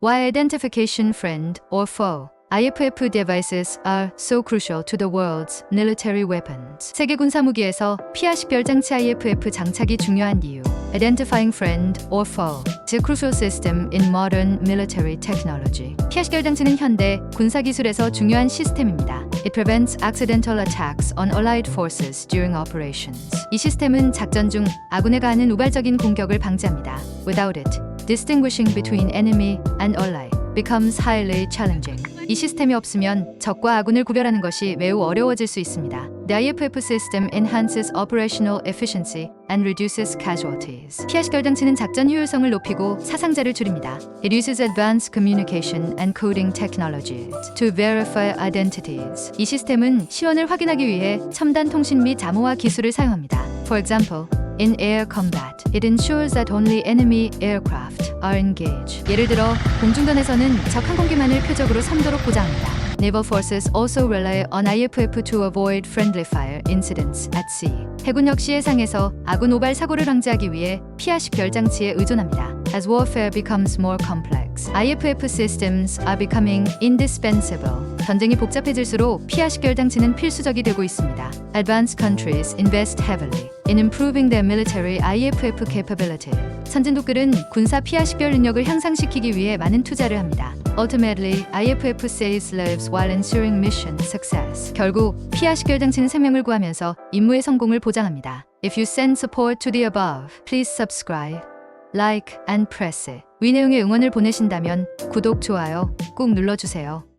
Why identification friend or foe? IFF devices are so crucial to the world's military weapons. 세계 군사 무기에서 피하 식별 장치 IFF 장착이 중요한 이유. Identifying friend or foe a crucial system in modern military technology. 피하 식별 장치는 현대 군사 기술에서 중요한 시스템입니다. It prevents accidental attacks on allied forces during operations. 이 시스템은 작전 중 아군에 가하는 우발적인 공격을 방지합니다. Without it, distinguishing between enemy and ally becomes highly challenging. 이 시스템이 없으면 적과 아군을 구별하는 것이 매우 어려워질 수 있습니다. The IFF system enhances operational efficiency and reduces casualties. 식별 장치는 작전 효율성을 높이고 사상자를 줄입니다. It uses advanced communication and coding technologies to verify identities. 이 시스템은 시원을 확인하기 위해 첨단 통신 및 암호화 기술을 사용합니다. For example, In air combat, it ensures that only enemy aircraft are engaged. 예를 들어 공중전에서는 적 항공기만을 표적으로 삼도록 보장합니다. Naval forces also rely on IFF to avoid friendly fire incidents at sea. 해군 역시 해상에서 아군 오발 사고를 방지하기 위해 피하 식별 장치에 의존합니다. As warfare becomes more complex, IFF systems are becoming indispensable. 전쟁이 복잡해질수록 피하 식별 장치는 필수적이 되고 있습니다. Advanced countries invest heavily in improving their military IFF capability. 선진국들은 군사 피하 식별 능력을 향상시키기 위해 많은 투자를 합니다. Ultimately, IFF saves lives while ensuring mission success. 결국 피하 식별 장치는 생명을 구하면서 임무의 성공을 보장합니다. If you send support to the above, please subscribe, like, and press it. 위 내용의 응원을 보내신다면 구독, 좋아요 꼭 눌러주세요.